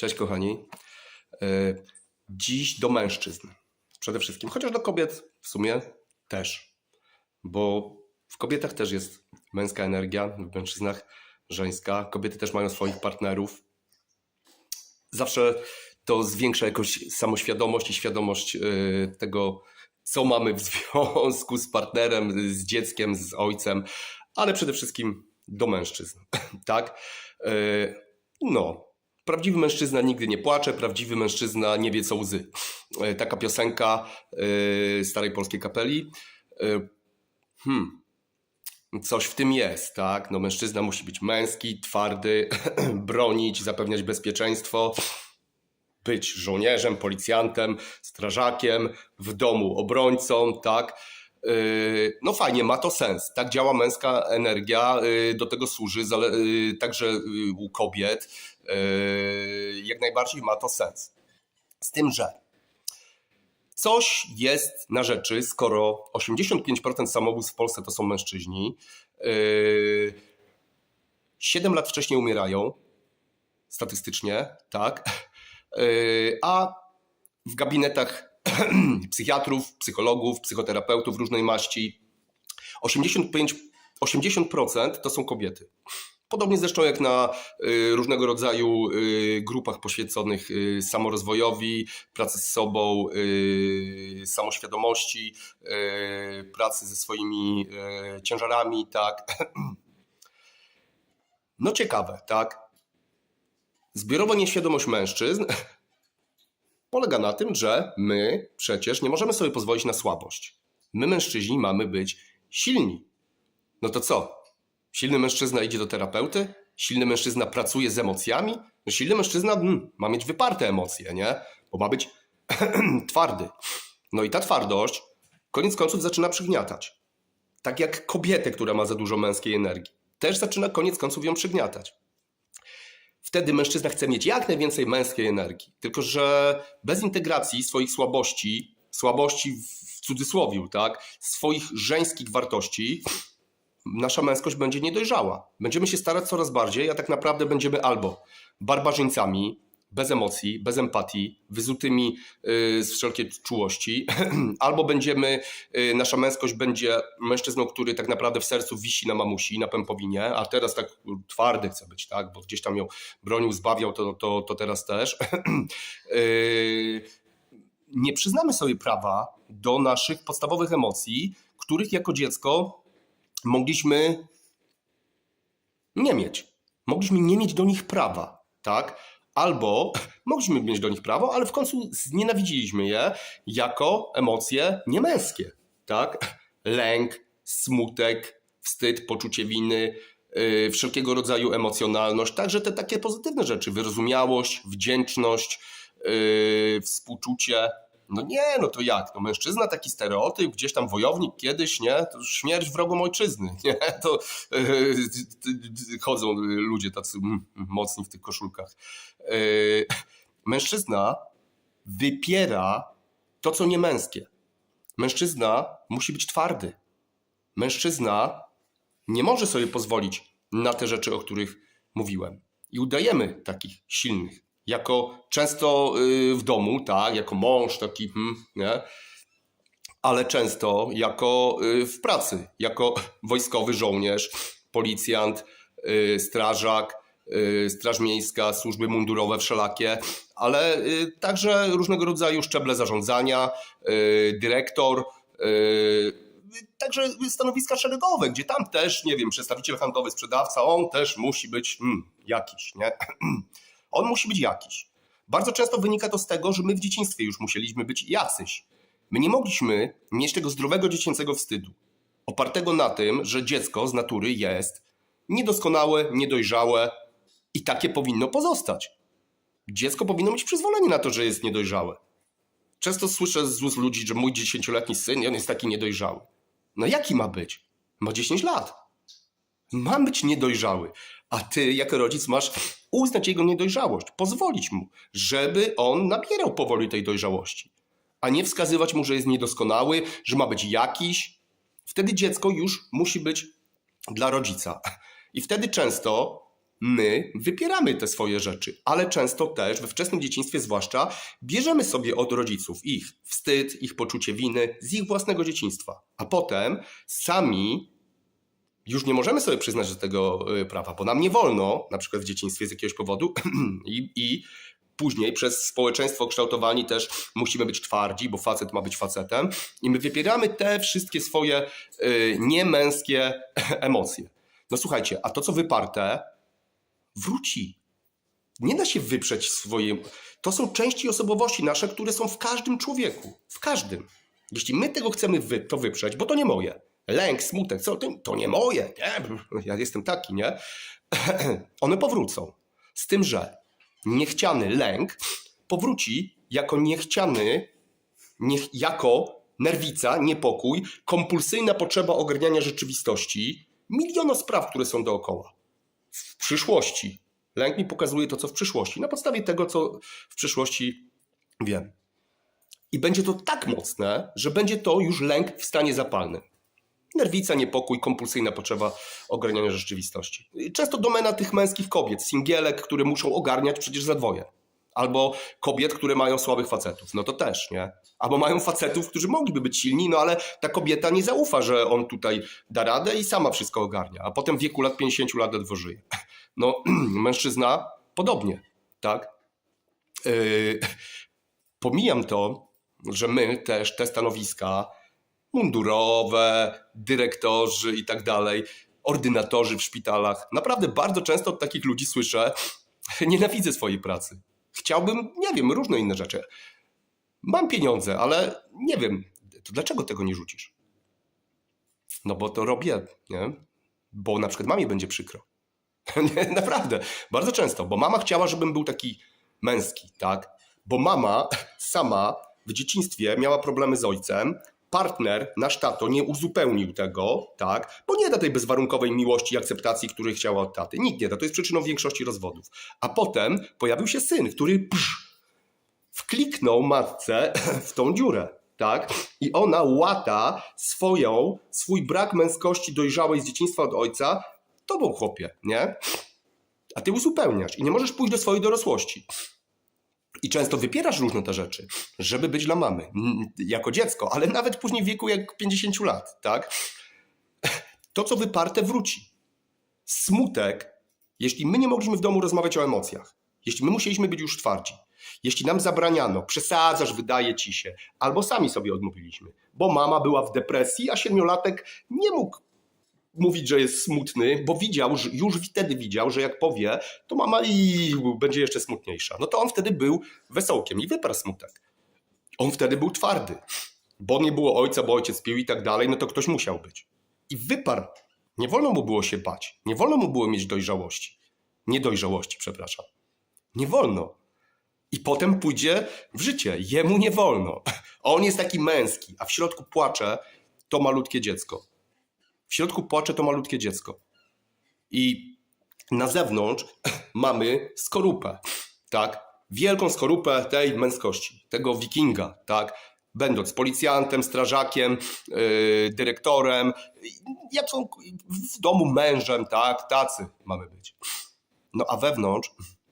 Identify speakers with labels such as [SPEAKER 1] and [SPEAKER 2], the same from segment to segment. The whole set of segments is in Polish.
[SPEAKER 1] Cześć kochani. E, Dziś do mężczyzn przede wszystkim, chociaż do kobiet w sumie też, bo w kobietach też jest męska energia, w mężczyznach żeńska. Kobiety też mają swoich partnerów. Zawsze to zwiększa jakąś samoświadomość i świadomość e, tego, co mamy w związku z partnerem, z dzieckiem, z ojcem, ale przede wszystkim do mężczyzn. tak? E, No, Prawdziwy mężczyzna nigdy nie płacze, prawdziwy mężczyzna nie wie co łzy. E, Taka piosenka e, starej polskiej kapeli. E, Hmm. Coś w tym jest, tak? No mężczyzna musi być męski, twardy, bronić, zapewniać bezpieczeństwo, być żołnierzem, policjantem, strażakiem, w domu obrońcą, tak? No fajnie, ma to sens. Tak działa męska energia, do tego służy, także u kobiet. Yy, Jak najbardziej ma to sens. Z tym, że coś jest na rzeczy, skoro 85% samobójstw w Polsce to są mężczyźni, yy, 7 lat wcześniej umierają, statystycznie, tak, Yy, a w gabinetach psychiatrów, psychologów, psychoterapeutów różnej maści 85, 80% to są kobiety. Podobnie zresztą jak na y, różnego rodzaju y, grupach poświęconych y, samorozwojowi, pracy z sobą, samoświadomości, pracy ze swoimi ciężarami, tak. No ciekawe, tak. Zbiorowa nieświadomość mężczyzn polega na tym, że my przecież nie możemy sobie pozwolić na słabość. My, mężczyźni, mamy być silni. No to co? Silny mężczyzna idzie do terapeuty? Silny mężczyzna pracuje z emocjami? No silny mężczyzna mm, ma mieć wyparte emocje, nie? Bo ma być twardy. No i ta twardość koniec końców zaczyna przygniatać. Tak jak kobietę, która ma za dużo męskiej energii. Też zaczyna koniec końców ją przygniatać. Wtedy mężczyzna chce mieć jak najwięcej męskiej energii. Tylko, że bez integracji swoich słabości, słabości w cudzysłowiu, tak, swoich żeńskich wartości, nasza męskość będzie niedojrzała. Będziemy się starać coraz bardziej, a tak naprawdę będziemy albo barbarzyńcami, bez emocji, bez empatii, wyzutymi y, z wszelkiej czułości, albo będziemy, y, nasza męskość będzie mężczyzną, który tak naprawdę w sercu wisi na mamusi, na pępowinie, a teraz tak twardy chce być, tak, bo gdzieś tam ją bronił, zbawiał, to, to, to teraz też. Y, Nie przyznamy sobie prawa do naszych podstawowych emocji, których jako dziecko mogliśmy nie mieć. Mogliśmy nie mieć do nich prawa, tak? Albo mogliśmy mieć do nich prawo, ale w końcu znienawidziliśmy je jako emocje niemęskie, tak? Lęk, smutek, wstyd, poczucie winy, yy, wszelkiego rodzaju emocjonalność, także te takie pozytywne rzeczy, wyrozumiałość, wdzięczność, yy, współczucie. No nie, no to jak? No mężczyzna taki stereotyp, gdzieś tam wojownik kiedyś, nie? To śmierć wrogom ojczyzny, nie? To yy, chodzą ludzie tacy mm, mocni w tych koszulkach. Yy, mężczyzna wypiera to, co nie męskie. Mężczyzna musi być twardy. Mężczyzna nie może sobie pozwolić na te rzeczy, o których mówiłem. I udajemy takich silnych. Jako często y, w domu, tak, jako mąż taki, hmm, nie? ale często jako y, w pracy, jako wojskowy żołnierz, policjant, y, strażak, straż miejska, służby mundurowe wszelakie, ale także różnego rodzaju szczeble zarządzania, dyrektor, także stanowiska szeregowe, gdzie tam też, nie wiem, przedstawiciel handlowy, sprzedawca, on też musi być mm, jakiś, nie? On musi być jakiś. Bardzo często wynika to z tego, że my w dzieciństwie już musieliśmy być jacyś. My nie mogliśmy mieć tego zdrowego dziecięcego wstydu, opartego na tym, że dziecko z natury jest niedoskonałe, niedojrzałe i takie powinno pozostać. Dziecko powinno mieć przyzwolenie na to, że jest niedojrzałe. Często słyszę z ust ludzi, że mój dziesięcioletni syn on jest taki niedojrzały. No jaki ma być? Ma 10 lat. Ma być niedojrzały, a ty jako rodzic masz uznać jego niedojrzałość, pozwolić mu, żeby on nabierał powoli tej dojrzałości, a nie wskazywać mu, że jest niedoskonały, że ma być jakiś. Wtedy dziecko już musi być dla rodzica. I wtedy często my wypieramy te swoje rzeczy, ale często też we wczesnym dzieciństwie zwłaszcza bierzemy sobie od rodziców ich wstyd, ich poczucie winy z ich własnego dzieciństwa, a potem sami już nie możemy sobie przyznać do tego y, prawa, bo nam nie wolno, na przykład w dzieciństwie z jakiegoś powodu i, i później przez społeczeństwo kształtowani też musimy być twardzi, bo facet ma być facetem i my wypieramy te wszystkie swoje y, niemęskie emocje. No słuchajcie, a to co wyparte wróci. Nie da się wyprzeć swoje. To są części osobowości nasze, które są w każdym człowieku. W każdym. Jeśli my tego chcemy wy, to wyprzeć, bo to nie moje. Lęk, smutek, co? To, nie moje. Nie, ja jestem taki, nie? One powrócą. Z tym, że niechciany lęk powróci jako niechciany, niech, jako nerwica, niepokój, kompulsyjna potrzeba ogarniania rzeczywistości, miliono spraw, które są dookoła. W przyszłości. Lęk mi pokazuje to, co w przyszłości, na podstawie tego, co w przyszłości wiem. I będzie to tak mocne, że będzie to już lęk w stanie zapalnym. Nerwica, niepokój, kompulsyjna potrzeba ogarniania rzeczywistości. Często domena tych męskich kobiet, singielek, które muszą ogarniać przecież zadwoje. Albo kobiet, które mają słabych facetów. No to też, nie? Albo mają facetów, którzy mogliby być silni, no ale ta kobieta nie zaufa, że on tutaj da radę i sama wszystko ogarnia. A potem w wieku lat 50 lat ledwo żyje. No, mężczyzna podobnie, tak? Yy, pomijam to, że my też te stanowiska mundurowe, dyrektorzy i tak dalej, ordynatorzy w szpitalach. Naprawdę bardzo często od takich ludzi słyszę: Nienawidzę swojej pracy. Chciałbym, nie wiem, różne inne rzeczy. Mam pieniądze, ale nie wiem, to dlaczego tego nie rzucisz? No bo to robię, nie? Bo na przykład mamie będzie przykro. naprawdę, bardzo często, bo mama chciała, żebym był taki męski, tak? Bo mama sama w dzieciństwie miała problemy z ojcem, partner, nasz tato, nie uzupełnił tego, tak, bo nie da tej bezwarunkowej miłości i akceptacji, której chciała od taty. Nikt nie da, to jest przyczyną większości rozwodów. A potem pojawił się syn, który psz, wkliknął matce w tą dziurę, tak, i ona łata swoją, swój brak męskości dojrzałej z dzieciństwa od ojca tobą, chłopie, nie? A ty uzupełniasz i nie możesz pójść do swojej dorosłości. I często wypierasz różne te rzeczy, żeby być dla mamy, jako dziecko, ale nawet później w wieku jak 50 lat, tak? To, co wyparte, wróci. Smutek, jeśli my nie mogliśmy w domu rozmawiać o emocjach, jeśli my musieliśmy być już twardzi, jeśli nam zabraniano, przesadzasz, wydaje ci się, albo sami sobie odmówiliśmy, bo mama była w depresji, a siedmiolatek nie mógł mówić, że jest smutny, bo widział, już wtedy widział, że jak powie, to mama i będzie jeszcze smutniejsza. No to on wtedy był wesołkiem i wyparł smutek. On wtedy był twardy, bo nie było ojca, bo ojciec pił i tak dalej, no to ktoś musiał być. I wyparł. Nie wolno mu było się bać. Nie wolno mu było mieć dojrzałości. Niedojrzałości, przepraszam. Nie wolno. I potem pójdzie w życie. Jemu nie wolno. On jest taki męski, a w środku płacze to malutkie dziecko. W środku płacze to malutkie dziecko. I na zewnątrz mamy skorupę, tak? Wielką skorupę tej męskości, tego wikinga, tak? Będąc policjantem, strażakiem, yy, dyrektorem, jak są w domu mężem, tak? Tacy mamy być. No a wewnątrz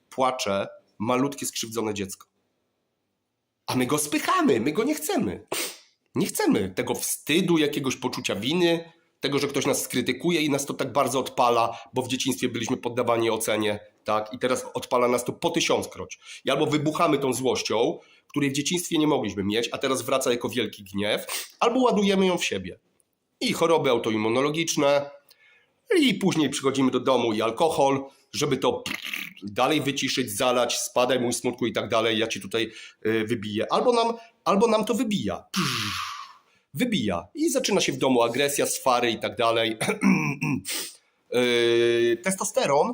[SPEAKER 1] płacze malutkie skrzywdzone dziecko. A my go spychamy, my go nie chcemy. Nie chcemy tego wstydu, jakiegoś poczucia winy, tego, że ktoś nas skrytykuje i nas to tak bardzo odpala, bo w dzieciństwie byliśmy poddawani ocenie, tak? I teraz odpala nas to po tysiąckroć. I albo wybuchamy tą złością, której w dzieciństwie nie mogliśmy mieć, a teraz wraca jako wielki gniew, albo ładujemy ją w siebie. I choroby autoimmunologiczne, i później przychodzimy do domu i alkohol, żeby to dalej wyciszyć, zalać, spadaj mój smutku i tak dalej, ja ci tutaj y, wybiję. Albo nam, albo nam to wybija wybija i zaczyna się w domu agresja, swary i tak dalej. Yy, Testosteron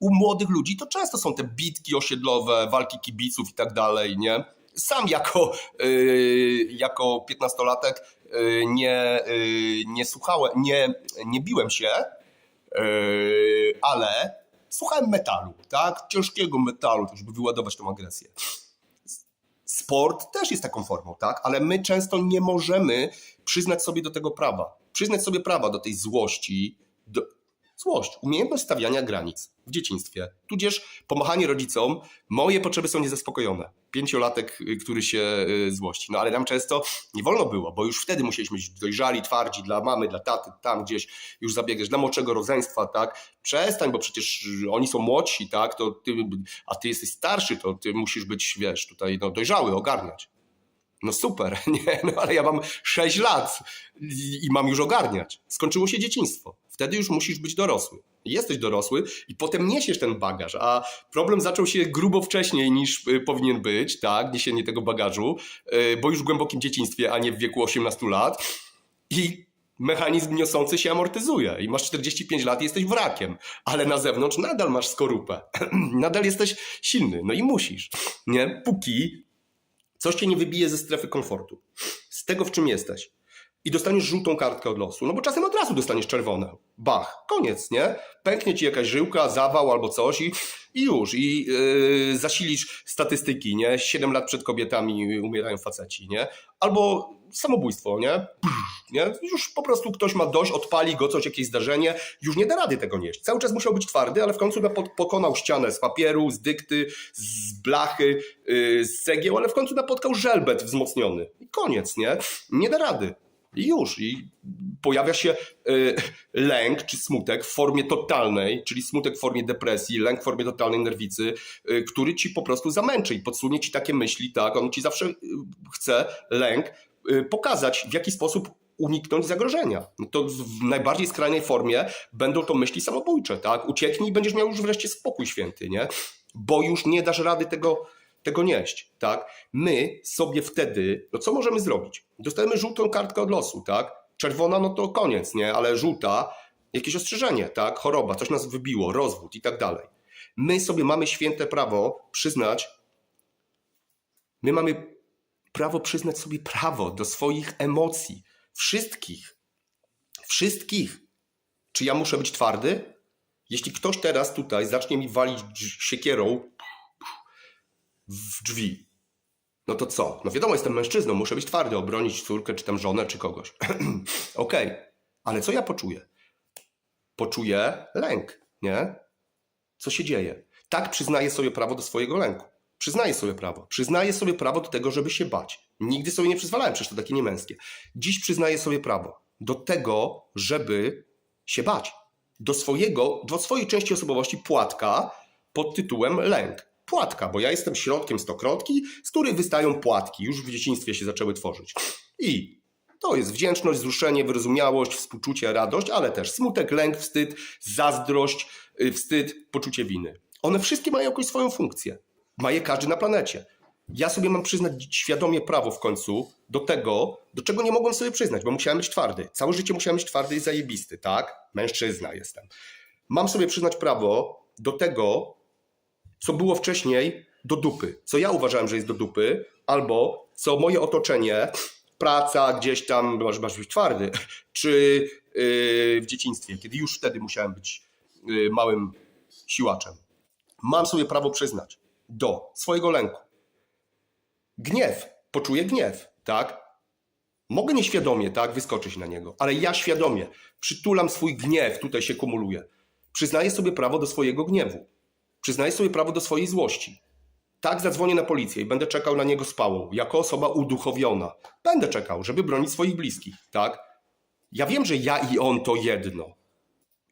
[SPEAKER 1] u młodych ludzi to często są te bitki osiedlowe, walki kibiców i tak dalej, nie? Sam jako, yy, jako 15-latek yy, nie, yy, nie słuchałem, nie, nie biłem się, ale słuchałem metalu, tak? Ciężkiego metalu, żeby wyładować tą agresję sport też jest taką formą, tak? Ale my często nie możemy przyznać sobie do tego prawa. Przyznać sobie prawa do tej złości, do Złość, umiejętność stawiania granic w dzieciństwie, tudzież pomachanie rodzicom, moje potrzeby są niezaspokojone. Pięciolatek, y, który się y, złości. No ale nam często nie wolno było, bo już wtedy musieliśmy być dojrzali, twardzi dla mamy, dla taty, tam gdzieś już zabiegasz, dla młodszego rodzeństwa, tak? Przestań, bo przecież y, oni są młodsi, tak? To ty, a ty jesteś starszy, to ty musisz być, wiesz, tutaj no, dojrzały, ogarniać. No super, nie, no ale ja mam 6 lat i, i mam już ogarniać. Skończyło się dzieciństwo. Wtedy już musisz być dorosły. Jesteś dorosły i potem niesiesz ten bagaż, a problem zaczął się grubo wcześniej niż y, powinien być, tak, niesienie tego bagażu, y, bo już w głębokim dzieciństwie, a nie w wieku 18 lat i mechanizm niosący się amortyzuje. I masz 45 lat i jesteś wrakiem, ale na zewnątrz nadal masz skorupę, nadal jesteś silny, no i musisz, nie, póki coś cię nie wybije ze strefy komfortu, z tego w czym jesteś i dostaniesz żółtą kartkę od losu, no bo czasem od razu dostaniesz czerwone. Bach, koniec, nie? Pęknie ci jakaś żyłka, zawał albo coś i, i już. I yy, zasilisz statystyki, nie? Siedem lat przed kobietami umierają faceci, nie? Albo samobójstwo, nie? nie? Już po prostu ktoś ma dość, odpali go coś, jakieś zdarzenie, już nie da rady tego nieść. Cały czas musiał być twardy, ale w końcu pokonał ścianę z papieru, z dykty, z blachy, yy, z cegieł, ale w końcu napotkał żelbet wzmocniony. I koniec, nie? Nie da rady. I już. I pojawia się y, lęk czy smutek w formie totalnej, czyli smutek w formie depresji, lęk w formie totalnej nerwicy, y, który ci po prostu zamęczy i podsunie ci takie myśli, tak? On ci zawsze y, chce lęk pokazać, w jaki sposób uniknąć zagrożenia. No to w najbardziej skrajnej formie będą to myśli samobójcze, tak? Ucieknij i będziesz miał już wreszcie spokój święty, nie? Bo już nie dasz rady tego, tego nieść, tak? My sobie wtedy, no co możemy zrobić? Dostajemy żółtą kartkę od losu, tak? Czerwona, no to koniec, nie? Ale żółta, jakieś ostrzeżenie, tak? Choroba, coś nas wybiło, rozwód i tak dalej. My sobie mamy święte prawo przyznać, my mamy prawo przyznać sobie prawo do swoich emocji. Wszystkich. Wszystkich. Czy ja muszę być twardy? Jeśli ktoś teraz tutaj zacznie mi walić siekierą w drzwi, no to co? No wiadomo, jestem mężczyzną, muszę być twardy, obronić córkę, czy tam żonę, czy kogoś. Okej, ale co ja poczuję? Poczuję lęk, nie? Co się dzieje? Tak przyznaję sobie prawo do swojego lęku. Przyznaję sobie prawo. Przyznaję sobie prawo do tego, żeby się bać. Nigdy sobie nie przyzwalałem, przecież to takie niemęskie. Dziś przyznaję sobie prawo do tego, żeby się bać. Do swojego, do swojej części osobowości płatka pod tytułem lęk. Płatka, bo ja jestem środkiem stokrotki, z której wystają płatki. Już w dzieciństwie się zaczęły tworzyć. I to jest wdzięczność, wzruszenie, wyrozumiałość, współczucie, radość, ale też smutek, lęk, wstyd, zazdrość, y, wstyd, poczucie winy. One wszystkie mają jakąś swoją funkcję. Ma je każdy na planecie. Ja sobie mam przyznać świadomie prawo w końcu do tego, do czego nie mogłem sobie przyznać, bo musiałem być twardy. Całe życie musiałem być twardy i zajebisty, tak? Mężczyzna jestem. Mam sobie przyznać prawo do tego, co było wcześniej do dupy. Co ja uważałem, że jest do dupy, albo co moje otoczenie, praca gdzieś tam, masz, masz być twardy, czy yy, w dzieciństwie, kiedy już wtedy musiałem być yy, małym siłaczem. Mam sobie prawo przyznać do swojego lęku. Gniew, poczuję gniew, tak? Mogę nieświadomie, tak, wyskoczyć na niego, ale ja świadomie przytulam swój gniew, tutaj się kumuluje. Przyznaję sobie prawo do swojego gniewu. Przyznaję sobie prawo do swojej złości. Tak, zadzwonię na policję i będę czekał na niego z pałą, jako osoba uduchowiona. Będę czekał, żeby bronić swoich bliskich, tak? Ja wiem, że ja i on to jedno.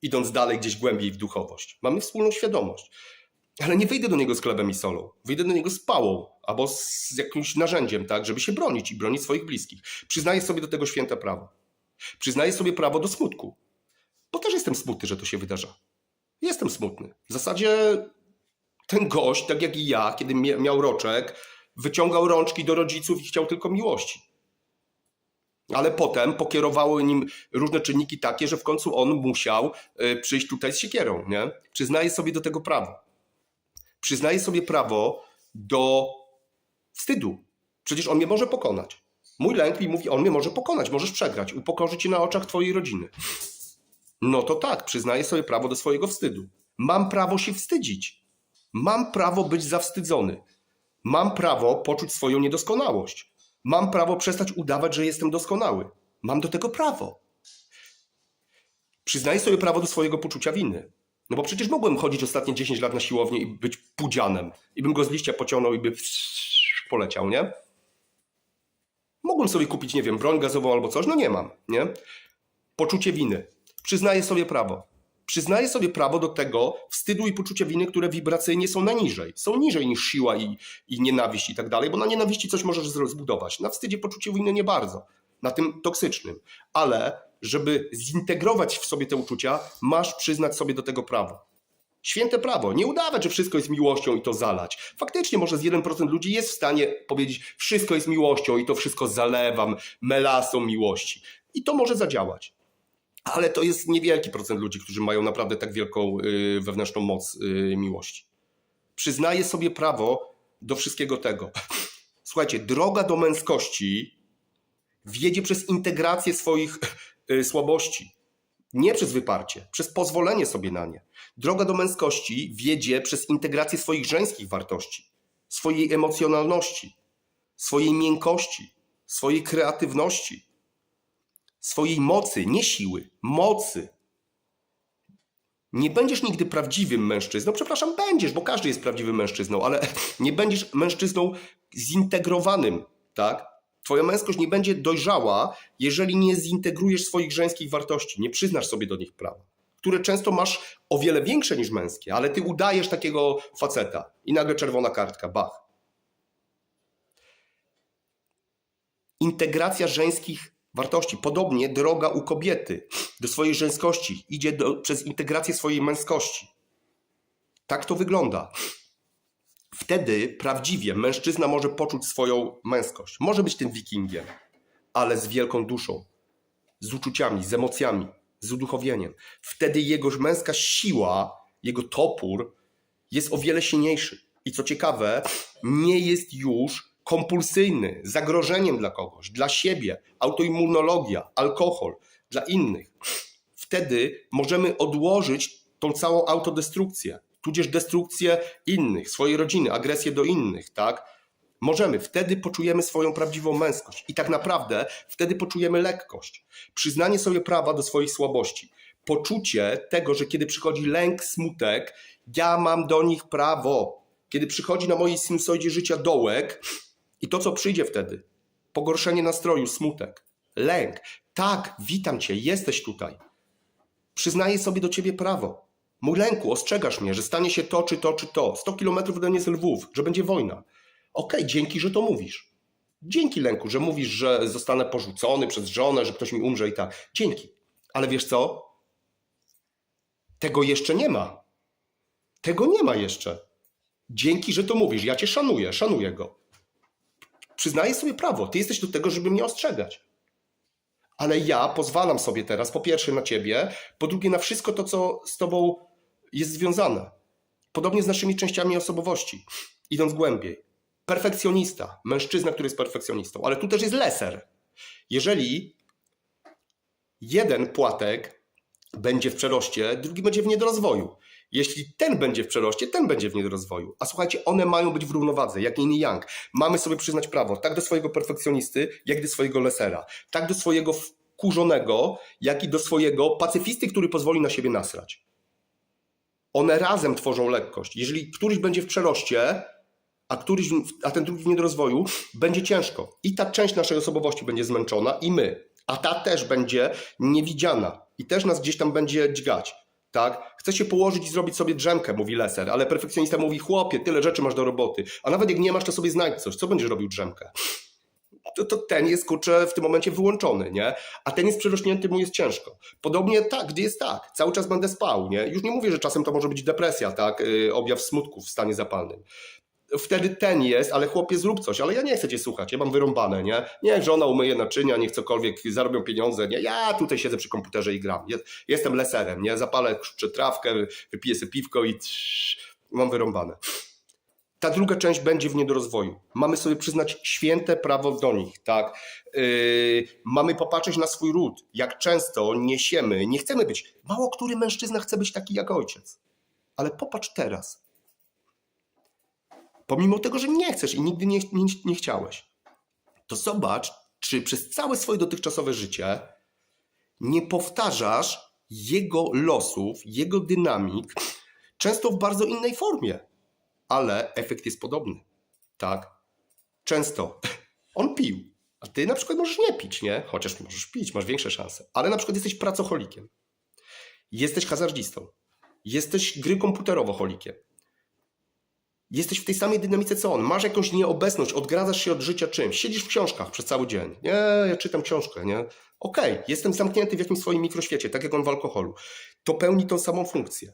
[SPEAKER 1] Idąc dalej gdzieś głębiej w duchowość. Mamy wspólną świadomość. Ale nie wyjdę do niego z chlebem i solą. Wyjdę do niego z pałą albo z jakimś narzędziem, tak, żeby się bronić i bronić swoich bliskich. Przyznaję sobie do tego święte prawo. Przyznaję sobie prawo do smutku. Bo też jestem smutny, że to się wydarza. Jestem smutny. W zasadzie ten gość, tak jak i ja, kiedy mia- miał roczek, wyciągał rączki do rodziców i chciał tylko miłości. Ale potem pokierowały nim różne czynniki takie, że w końcu on musiał y, przyjść tutaj z siekierą. Nie? Przyznaję sobie do tego prawo. Przyznaję sobie prawo do wstydu. Przecież on mnie może pokonać. Mój lęk mi mówi, on mnie może pokonać, możesz przegrać, upokorzy cię na oczach twojej rodziny. No to tak, przyznaję sobie prawo do swojego wstydu. Mam prawo się wstydzić. Mam prawo być zawstydzony. Mam prawo poczuć swoją niedoskonałość. Mam prawo przestać udawać, że jestem doskonały. Mam do tego prawo. Przyznaję sobie prawo do swojego poczucia winy. No bo przecież mogłem chodzić ostatnie 10 lat na siłownię i być pudzianem. I bym go z liścia pociągnął i by poleciał, nie? Mogłem sobie kupić, nie wiem, broń gazową albo coś, no nie mam, nie? Poczucie winy. Przyznaję sobie prawo. Przyznaję sobie prawo do tego wstydu i poczucia winy, które wibracyjnie są najniżej. Są niżej niż siła i, i nienawiść i tak dalej, bo na nienawiści coś możesz zbudować. Na wstydzie, poczuciu winy nie bardzo. Na tym toksycznym. Ale żeby zintegrować w sobie te uczucia, masz przyznać sobie do tego prawo. Święte prawo. Nie udawać, że wszystko jest miłością i to zalać. Faktycznie może z 1% ludzi jest w stanie powiedzieć, wszystko jest miłością i to wszystko zalewam melasą miłości. I to może zadziałać. Ale to jest niewielki procent ludzi, którzy mają naprawdę tak wielką y, wewnętrzną moc y, miłości. Przyznaję sobie prawo do wszystkiego tego. Słuchajcie, droga do męskości wiedzie przez integrację swoich y, słabości. Nie przez wyparcie, przez pozwolenie sobie na nie. Droga do męskości wiedzie przez integrację swoich żeńskich wartości, swojej emocjonalności, swojej miękkości, swojej kreatywności, swojej mocy, nie siły, mocy. Nie będziesz nigdy prawdziwym mężczyzną. Przepraszam, będziesz, bo każdy jest prawdziwym mężczyzną, ale nie będziesz mężczyzną zintegrowanym, tak? Twoja męskość nie będzie dojrzała, jeżeli nie zintegrujesz swoich żeńskich wartości, nie przyznasz sobie do nich prawa, które często masz o wiele większe niż męskie, ale ty udajesz takiego faceta i nagle czerwona kartka, bach. Integracja żeńskich wartości. Podobnie droga u kobiety do swojej żeńskości idzie do, przez integrację swojej męskości. Tak to wygląda. Wtedy prawdziwie mężczyzna może poczuć swoją męskość. Może być tym wikingiem, ale z wielką duszą, z uczuciami, z emocjami, z uduchowieniem. Wtedy jego męska siła, jego topór jest o wiele silniejszy. I co ciekawe, nie jest już kompulsyjny, zagrożeniem dla kogoś, dla siebie, autoimmunologia, alkohol, dla innych. Wtedy możemy odłożyć tą całą autodestrukcję, tudzież destrukcję innych, swojej rodziny, agresję do innych, tak? Możemy, wtedy poczujemy swoją prawdziwą męskość i tak naprawdę wtedy poczujemy lekkość, przyznanie sobie prawa do swoich słabości, poczucie tego, że kiedy przychodzi lęk, smutek, ja mam do nich prawo. Kiedy przychodzi na mojej sinusoidzie życia dołek i to, co przyjdzie wtedy, pogorszenie nastroju, smutek, lęk, tak, witam cię, jesteś tutaj. Przyznaję sobie do ciebie prawo. Mój lęku, ostrzegasz mnie, że stanie się to, czy to, czy to. 100 kilometrów ode mnie jest Lwów, że będzie wojna. Okej, dzięki, że to mówisz. Dzięki lęku, że mówisz, że zostanę porzucony przez żonę, że ktoś mi umrze i tak. Dzięki. Ale wiesz co? Tego jeszcze nie ma. Tego nie ma jeszcze. Dzięki, że to mówisz. Ja cię szanuję, szanuję go. Przyznaję sobie prawo. Ty jesteś do tego, żeby mnie ostrzegać. Ale ja pozwalam sobie teraz, po pierwsze na ciebie, po drugie na wszystko to, co z tobą jest związane. Podobnie z naszymi częściami osobowości, idąc głębiej. Perfekcjonista, mężczyzna, który jest perfekcjonistą, ale tu też jest leser. Jeżeli jeden płatek będzie w przeroście, drugi będzie w niedorozwoju. Jeśli ten będzie w przeroście, ten będzie w niedorozwoju. A słuchajcie, one mają być w równowadze, jak yin i yang. Mamy sobie przyznać prawo, tak do swojego perfekcjonisty, jak do swojego lesera. Tak do swojego wkurzonego, jak i do swojego pacyfisty, który pozwoli na siebie nasrać. One razem tworzą lekkość. Jeżeli któryś będzie w przeroście, a, któryś, a ten drugi w niedorozwoju, będzie ciężko. I ta część naszej osobowości będzie zmęczona, i my. A ta też będzie niewidziana. I też nas gdzieś tam będzie dźgać. Tak? Chce się położyć i zrobić sobie drzemkę, mówi leser, ale perfekcjonista mówi, chłopie, tyle rzeczy masz do roboty. A nawet jak nie masz, to sobie znajdź coś. Co będziesz robił drzemkę? To, to ten jest, kurczę, w tym momencie wyłączony, nie? A ten jest przerośnięty, mu jest ciężko. Podobnie tak, gdy jest tak, cały czas będę spał, nie? Już nie mówię, że czasem to może być depresja, tak? Yy, objaw smutku w stanie zapalnym wtedy ten jest, ale chłopie zrób coś, ale ja nie chcę cię słuchać, ja mam wyrąbane, nie? Niech żona umyje naczynia, niech cokolwiek, zarobią pieniądze, nie? Ja tutaj siedzę przy komputerze i gram. Jestem leserem, nie? Zapalę trawkę, wypiję sobie piwko i mam wyrąbane. Ta druga część będzie w niedorozwoju. Mamy sobie przyznać święte prawo do nich, tak? Yy, mamy popatrzeć na swój ród, jak często niesiemy, nie chcemy być, mało który mężczyzna chce być taki jak ojciec. Ale popatrz teraz, pomimo tego, że nie chcesz i nigdy nie, nie, nie chciałeś, to zobacz, czy przez całe swoje dotychczasowe życie nie powtarzasz jego losów, jego dynamik, często w bardzo innej formie, ale efekt jest podobny. Tak? Często. On pił, a ty na przykład możesz nie pić, nie? Chociaż możesz pić, masz większe szanse, ale na przykład jesteś pracocholikiem, jesteś hazardzistą, jesteś gry komputerowo-holikiem, jesteś w tej samej dynamice co on, masz jakąś nieobecność, odgradzasz się od życia czymś, siedzisz w książkach przez cały dzień. Nie, ja czytam książkę, nie? Okej, jestem zamknięty w jakimś swoim mikroświecie, tak jak on w alkoholu. To pełni tą samą funkcję.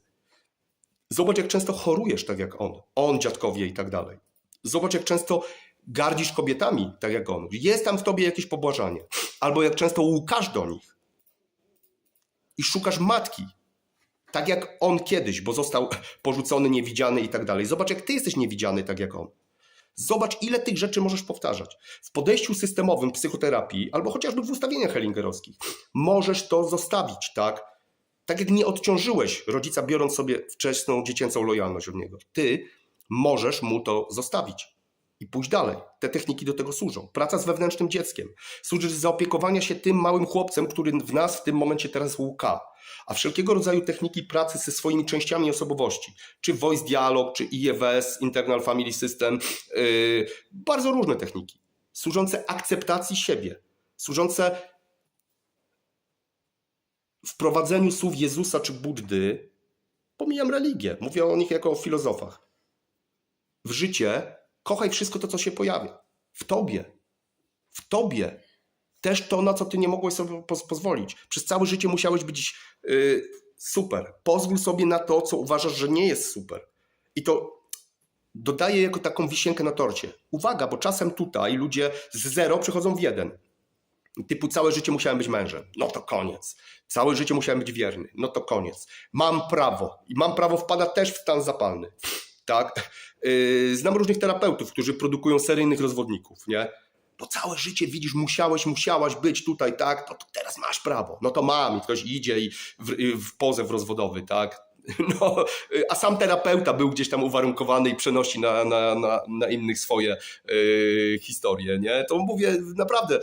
[SPEAKER 1] Zobacz, jak często chorujesz, tak jak on. On, dziadkowie i tak dalej. Zobacz, jak często gardzisz kobietami, tak jak on. Jest tam w tobie jakieś pobłażanie. Albo jak często łukasz do nich. I szukasz matki, tak jak on kiedyś, bo został porzucony, niewidziany i tak dalej. Zobacz, jak ty jesteś niewidziany, tak jak on. Zobacz, ile tych rzeczy możesz powtarzać. W podejściu systemowym psychoterapii, albo chociażby w ustawieniach hellingerowskich, możesz to zostawić, tak? Tak jak nie odciążyłeś rodzica, biorąc sobie wczesną dziecięcą lojalność od niego. Ty możesz mu to zostawić i pójść dalej. Te techniki do tego służą. Praca z wewnętrznym dzieckiem. Służy zaopiekowania się tym małym chłopcem, który w nas w tym momencie teraz łuka. A wszelkiego rodzaju techniki pracy ze swoimi częściami osobowości, czy voice dialog, czy IFS, Internal Family System, yy, bardzo różne techniki, służące akceptacji siebie, służące wprowadzeniu słów Jezusa czy Buddy, pomijam religię, mówię o nich jako o filozofach, w życie kochaj wszystko to, co się pojawia. W tobie. W tobie. Też to, na co ty nie mogłeś sobie poz pozwolić. Przez całe życie musiałeś być yy, super. Pozwól sobie na to, co uważasz, że nie jest super. I to dodaję jako taką wisienkę na torcie. Uwaga, bo czasem tutaj ludzie z zero przechodzą w jeden. Typu całe życie musiałem być mężem. No to koniec. Całe życie musiałem być wierny. No to koniec. Mam prawo. I mam prawo wpada też w stan zapalny. Tak? Yy, znam różnych terapeutów, którzy produkują seryjnych rozwodników, nie? Bo całe życie widzisz, musiałeś, musiałaś być tutaj, tak? No to teraz masz prawo. No to mam. I ktoś idzie i w, w pozew rozwodowy, tak? No, a sam terapeuta był gdzieś tam uwarunkowany i przenosi na, na, na, na innych swoje yy, historie, nie? To mówię naprawdę,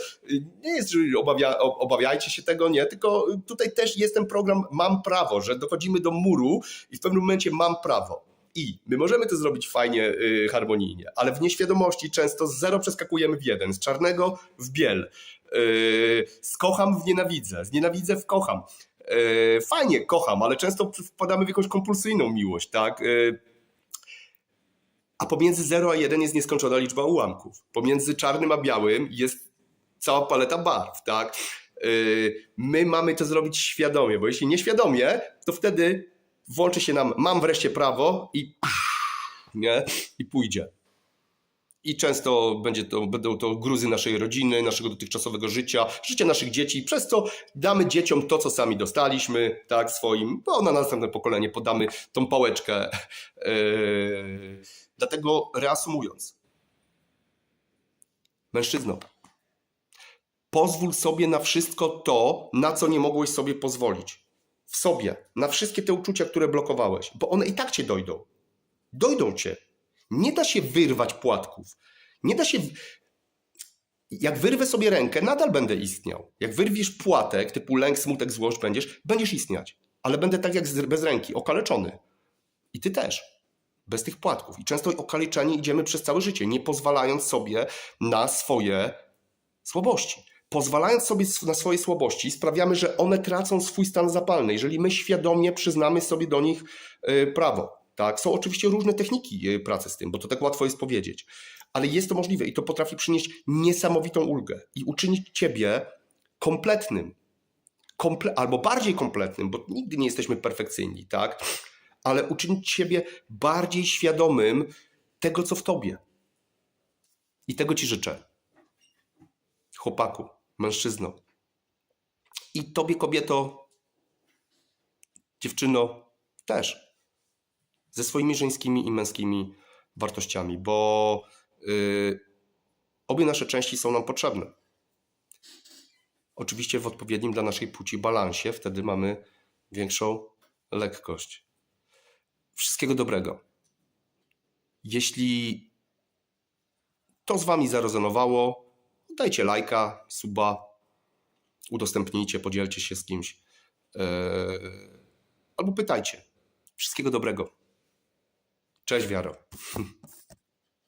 [SPEAKER 1] nie jest, że obawia, obawiajcie się tego, nie? Tylko tutaj też jest ten program Mam Prawo, że dochodzimy do muru i w pewnym momencie mam prawo. I my możemy to zrobić fajnie, yy, harmonijnie, ale w nieświadomości często z zero przeskakujemy w jeden, z czarnego w biel. Z kocham w nienawidzę, z nienawidzę w kocham. Yy, fajnie, kocham, ale często wpadamy w jakąś kompulsyjną miłość, tak? A pomiędzy 0 a 1 jest nieskończona liczba ułamków. Pomiędzy czarnym a białym jest cała paleta barw, tak? My mamy to zrobić świadomie, bo jeśli nieświadomie, to wtedy włączy się nam, mam wreszcie prawo i nie? I pójdzie. I często będzie to, będą to gruzy naszej rodziny, naszego dotychczasowego życia, życia naszych dzieci, przez co damy dzieciom to, co sami dostaliśmy, tak, swoim, bo na następne pokolenie podamy tą pałeczkę. Yy, dlatego reasumując, mężczyzno, pozwól sobie na wszystko to, na co nie mogłeś sobie pozwolić. W sobie, na wszystkie te uczucia, które blokowałeś, bo one i tak cię dojdą. Dojdą cię. Nie da się wyrwać płatków. Nie da się. Jak wyrwę sobie rękę, nadal będę istniał. Jak wyrwiesz płatek typu lęk, smutek, złość, będziesz, będziesz istniać. Ale będę tak jak bez ręki, okaleczony. I ty też. Bez tych płatków. I często okaleczeni idziemy przez całe życie, nie pozwalając sobie na swoje słabości. Pozwalając sobie na swoje słabości, sprawiamy, że one tracą swój stan zapalny, jeżeli my świadomie przyznamy sobie do nich y, prawo. Tak? Są oczywiście różne techniki y, pracy z tym, bo to tak łatwo jest powiedzieć, ale jest to możliwe i to potrafi przynieść niesamowitą ulgę i uczynić ciebie kompletnym, komple albo bardziej kompletnym, bo nigdy nie jesteśmy perfekcyjni, tak? Ale uczynić ciebie bardziej świadomym tego, co w tobie. I tego ci życzę. Chłopaku, mężczyzno. I tobie, kobieto, dziewczyno, też ze swoimi żeńskimi i męskimi wartościami, bo yy, obie nasze części są nam potrzebne. Oczywiście w odpowiednim dla naszej płci balansie, wtedy mamy większą lekkość. Wszystkiego dobrego. Jeśli to z Wami zarezonowało, dajcie lajka, suba, udostępnijcie, podzielcie się z kimś e, albo pytajcie. Wszystkiego dobrego. Cześć, Wiaro.